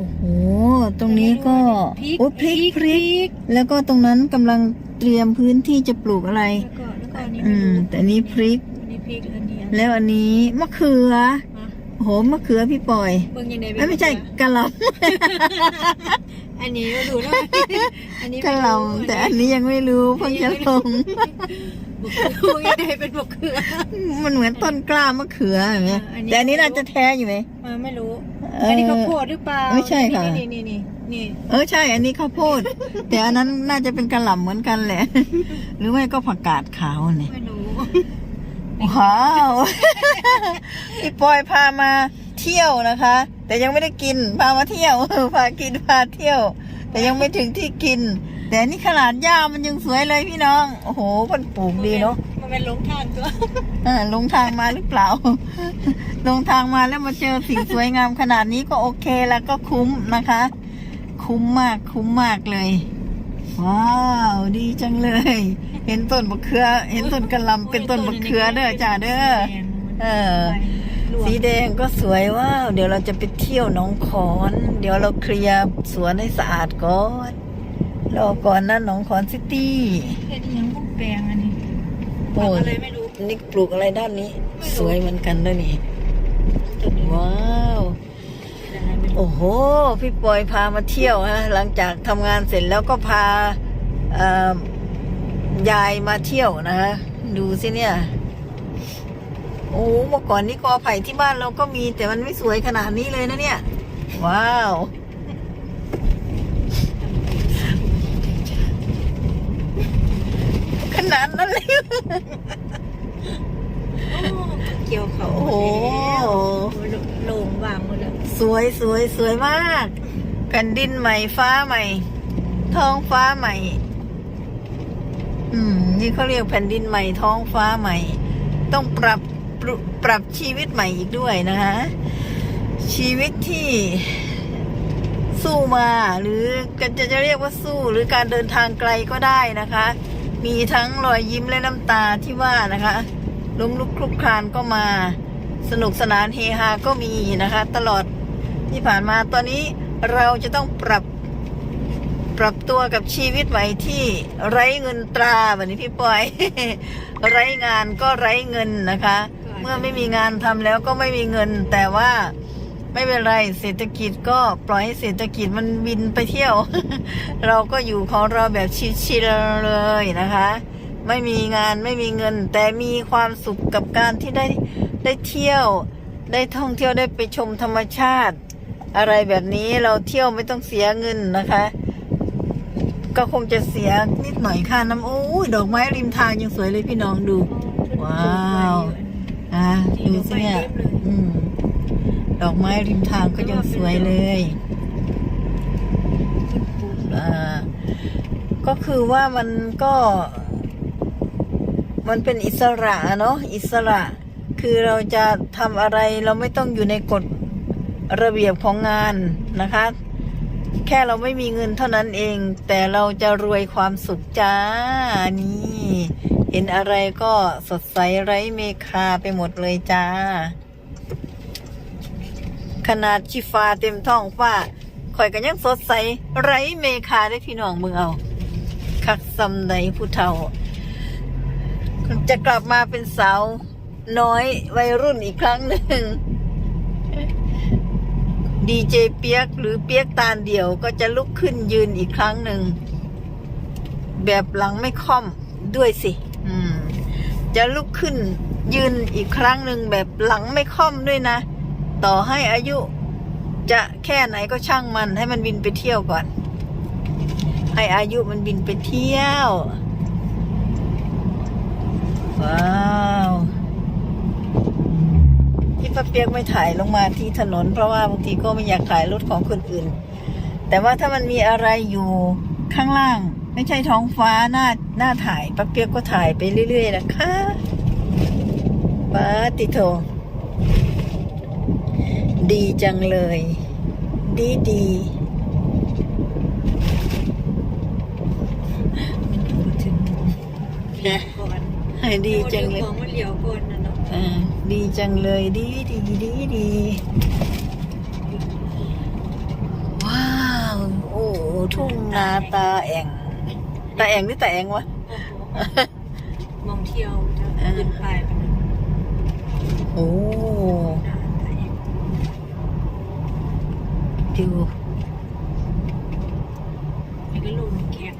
โอ้โห ตรงนี้ก็พริกโอ้พริกพริก ก แล้วก็ตรงนั้นกำลังเตรียมพื้นที่จะปลูกอะไร แล้วก็แล้วก็อันนี้อืมแต่อันนี้พริก อันนี้พริกอันนี้แล้วอันนี้มะเขือมาโอ้โห มะเขือพี่ปอยเบิ่งยังไงเอ้ยไม่ใช่กะหล่อันนี้ก็ดูแล้ว อันนี้ำกะหล่ำแต่อันนี้ยังไม่รู้เพิ่งจะลง บุกเขือยังไงเป็นบุกเขือ มันเหมือนต้นกล้ามะเขือเห็นไหมอ่าอันนี้ แต่อันนี้น่าจะแท้อยู่ไหมมาไม่รู้เอ่ออัอันนี้ข้าวโพดหรือเปล่าไม่ใช่ค่ะ นี่นี่นี่นี่เออใช่ อันนี้ข้าวโพด แต่อันนั้นน่าจะเป็นกะหล่ำเหมือนกันแหละ หรือไม่ก็ผักกาดขาวเนี่ยไม่รู้ว้าวพี่ปอยพามาเที่ยวนะคะ แต่ยังไม่ได้กินพามาเที่ยว พากินพาเที่ยว แต่ยังไม่ถึงที่กิน แต่นี่ขนาดหญ้ามันยังสวยเลยพี่น้อง โอ้โหมันปลูกดีเนาะมันเป็นหลงทางตัวอ่าลงทางมาหรือเปล่า ลงทางมาแล้วมาเจอสิ่งสวยงามขนาดนี้ก็โอเคแล้วก็คุ้มนะคะ คุ้มมากคุ้มมากเลย ว้าวดีจังเลย เห็นต้นมะเขือ เห็นต้นกระหลำเป็นต้นมะเขือเด้อจ้าเด้อเออสีแดงก็สวยว้าวเดี๋ยวเราจะไปเที่ยวหนองขอน เดี๋ยวเราเคลียร์สวนให้สะอาดก่อน รอก่อนนะหนองขอนซิตี้เห็ดยังพวกแปลงอันนี้โอ้ผักยอะไรไม่รู้นี่ปลูกอะไรด้านนี้ไม่รู้สวยเหมือนกันด้วยนี่ ว้าวอะไรไม่รู้โอ้โห พี่ปอยพามาเที่ยวฮะ หลังจากทำงานเสร็จแล้วก็พาเอ่อยายมาเที่ยวนะฮะ ดูสิเนี่ย โอ้เมื่อก่อนนี้กอไผ่ที่บ้านเราก็มีแต่มันไม่สวยขนาดนี้เลยนะเนี่ย ว้าว นาดนั้นเลยเกี่ยวเขาโอ้โหโล่งวางหมดแล้วสวยสวยสวยมาก แผ่นดินใหม่ฟ้าใหม่ ท้องฟ้าใหม่ อืม นี่เขาเรียกแผ่นดินใหม่ท้องฟ้าใหม่ ต้องปรับปรุปรับชีวิตใหม่อีกด้วยนะคะ ชีวิตที่สู้มาหรือจะจะเรียกว่าสู้หรือการเดินทางไกลก็ได้นะคะ มีทั้งรอยยิ้มและน้ำตาที่ว่านะคะล้มลุกคลุกคลานก็มา สนุกสนานเฮฮาก็มีนะคะ ตลอดที่ผ่านมาตอนนี้เราจะต้องปรับปรับตัวกับชีวิตใหม่ที่ไร้เงินตราแบบนี้พี่ปอย ไร้งานก็ไร้เงินนะคะ เมื่อไม่มีงานทำแล้วก็ไม่มีเงินแต่ว่า ไม่เป็นไร เศรษฐกิจก็ปล่อยให้เศรษฐกิจมันบินไปเที่ยว เราก็อยู่ของเราแบบชิลๆเลยนะคะ ไม่มีงานไม่มีเงิน แต่มีความสุขกับการที่ได้ได้เที่ยว ได้ท่องเที่ยวได้ไปชมธรรมชาติ อะไรแบบนี้เราเที่ยวไม่ต้องเสียเงินนะคะ ก็คงจะเสียนิดหน่อยค่าน้ำโอ้ยดอกไม้ริมทางยังสวยเลยพี่น้องดู ว้าวอะดูสิเนี่ยอืม ดอกไม้ริมทางก็ยังสวยเลยอ่าก็คือว่ามันก็ มันเป็นอิสระเนาะอิสระ คือเราจะทำอะไรเราไม่ต้องอยู่ในกฎระเบียบของงานนะคะ แค่เราไม่มีเงินเท่านั้นเอง แต่เราจะรวยความสุขจ้านี่เห็นอะไรก็สดใสไร้เมฆาไปหมดเลยจ้า ขนาดชิฟ้าเต็มท้องฟ้าข่อยก็ยังสดใสไร้เมฆาได้พี่น้องมึงเอา คักซำใดผู้เฒ่า จะกลับมาเป็นสาวน้อยวัยรุ่นอีกครั้งหนึ่งดีเจเปียกหรือเปียกตาลเดี่ยวก็จะลุกขึ้นยืนอีกครั้งหนึ่ง แบบหลังไม่ค่อมด้วยสิ อืม จะลุกขึ้นยืนอีกครั้งหนึ่งแบบหลังไม่ค่อมด้วยนะ ต่อให้อายุจะแค่ไหนก็ช่างมัน ให้มันบินไปเที่ยวก่อน ให้อายุมันบินไปเที่ยว ว้าวที่ป้าเปียกไม่ถ่ายลงมาที่ถนน เพราะว่าบางทีก็ไม่อยากถ่ายรถของคนอื่น แต่ว่าถ้ามันมีอะไรอยู่ข้างล่าง ไม่ใช่ท้องฟ้าหน้าหน้าถ่ายป้าเปียกก็ถ่ายไปเรื่อยๆนะคะป้าติโท ดีจังเลย ดีดีนะก่อนให้ดีจังเลยของมันเหลียวก่อนนะเนาะอ่าดีจังเลย ดีดีดีดีทุ่งนาตาแองตาแองนี่ตาแองวะมองเที่ยวจะขึ้นไปเป็นโอ้ ดูนี่ก็ลงแข็ง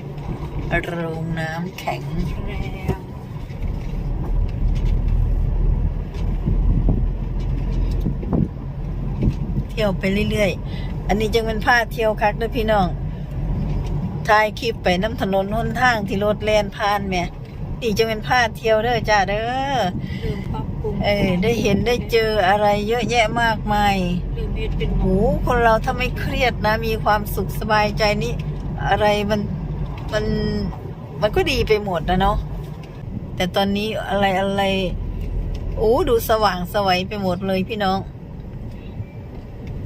โรงน้ำแข็งแรงเที่ยวไปเรื่อยๆ อันนี้จึงเป็นผ้าเที่ยวคักด้วยพี่น้องถ่ายคลิปไปน้ำถนนหนทางที่รถแล่นผ่านแม่นี่จึงเป็นผ้าเที่ยวเด้อจ้าเด้อลืมปรับปรุง เออได้เห็นได้เจออะไรเยอะแยะมากมายลืมเป็นหโหมูคนเราถ้าไม่เครียดนะ มีความสุขสบายใจนี่อะไรมันมันมันก็ดีไปหมดนะเนาะแต่ตอนนี้อะไรอะไรโอ้ดูสว่างสวัยไปหมดเลยพี่น้อง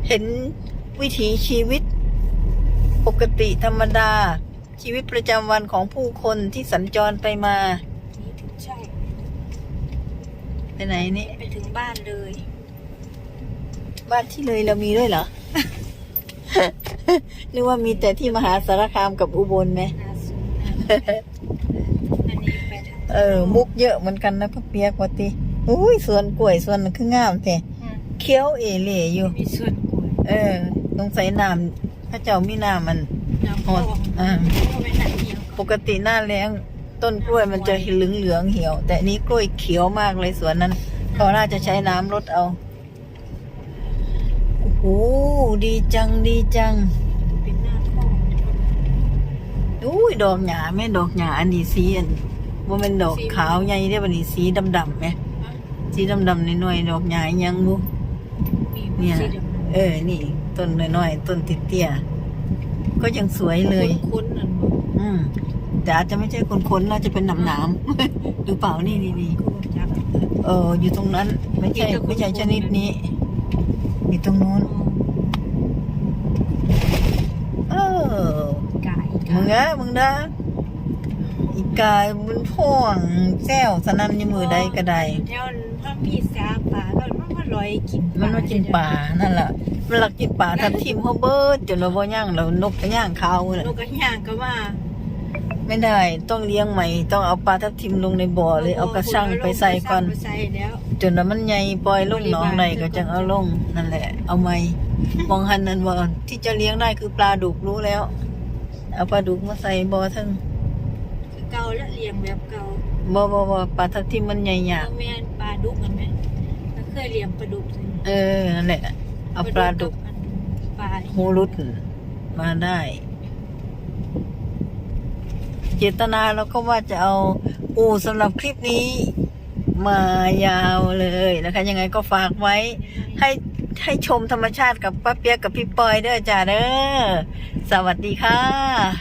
เห็นวิถีชีวิต ปกติธรรมดา ชีวิตประจำวันของผู้คนที่สัญจรไปมา ไปไหนนี่ไปถึงบ้านเลย บ้านที่เลยเรามีด้วยเหรอ หรือว่ามีแต่ที่มหาสารคามกับอุบลไหมนาสุอันนี้ไปทางเออ มุกเยอะเหมือนกันนะพ่อเปียกว่าติอุ้ยสวนกล้วยสวนนั้นคืองามแท้อืมเขียวเอเหล่อยู่มีส่วนกล้วย เออตรงใส่น้ำพระเจ้ามีน้ำมันน้ำหพอดงอ่าก็ไม่หนักเดียวปกติหน้าแล้ง ต้นกล้วยมันจะเหลืองเหลืองๆเหี่ยว แต่อันนี้กล้วยเขียวมากเลยสวนนั้นเขาน่าจะใช้น้ำรดเอาโอ้โหดีจังดีจังเป็นหน้าคลองอุ้ยดอกหญ้าแม่ดอกหญ้าอันนี้สีอันว่าเป็นดอกขาวใหญ่ได้บันนี้สีดำๆไหมสีดำๆนิดหน่อยๆดอกหญ้าอิหยังบุมีเนี่ยสีดำเออ นี่ ต้นน้อยๆต้นติเตี้ยๆก็ยังสวยเลย คุ้นๆนั่นบ่อืม แต่อาจจะไม่ใช่คนๆน่าจะเป็นหนามหนามๆหรือเปล่านี่นี่นี่กูจักเออ อยู่ตรงนั้น ไม่ใช่ไม่ใช่ชนิดนี้ อยู่ตรงนู้นเออไก่มึงนะมึงนะอีกายมันพ่วงแซวสนั่นอยมือใดก็ได้แถวพระมีสาป่าก็มันมาลอยกินมันมากินป่านั่นแหละมันหลักกินป่าทับทิมเขาเบิดจนเราบ่ย่างเรานกก็ย่างเขาเลยนกกระย่างก็มา ไม่ได้ต้องเลี้ยงใหม่ ต้องเอาปลาทับทิมลงในบ่อเลยเอากระชังไปใส่ก่อนไปใส่แล้วจนแล้วมันใหญ่ปล่อยลงหนองใดก็จังเอาลงนั่นแหละ เอาไหมมองหันนั่นว่าที่จะเลี้ยงได้คือปลาดุกรู้แล้ว เอาปลาดุกมาใส่บ่อทั้งคือเก่าและเลี้ยงแบบเก่าบ่บ่บ่ปลาทับทิมมันใหญ่หยาเอาแม่นปลาดุกกันไหมมันเคยเลี้ยงปลาดุกสิเออนั่นแหละเอาปลาดุกบอันปลาหูรุดมาได้เจตนาเราก็ว่าจะเอาอูสำหรับคลิปนี้ มายาวเลยนะคะ ยังไงก็ฝากไว้ ให้ให้ชมธรรมชาติกับป้าเปียกกับพี่ปอยเด้อจ้าเด้อสวัสดีค่ะ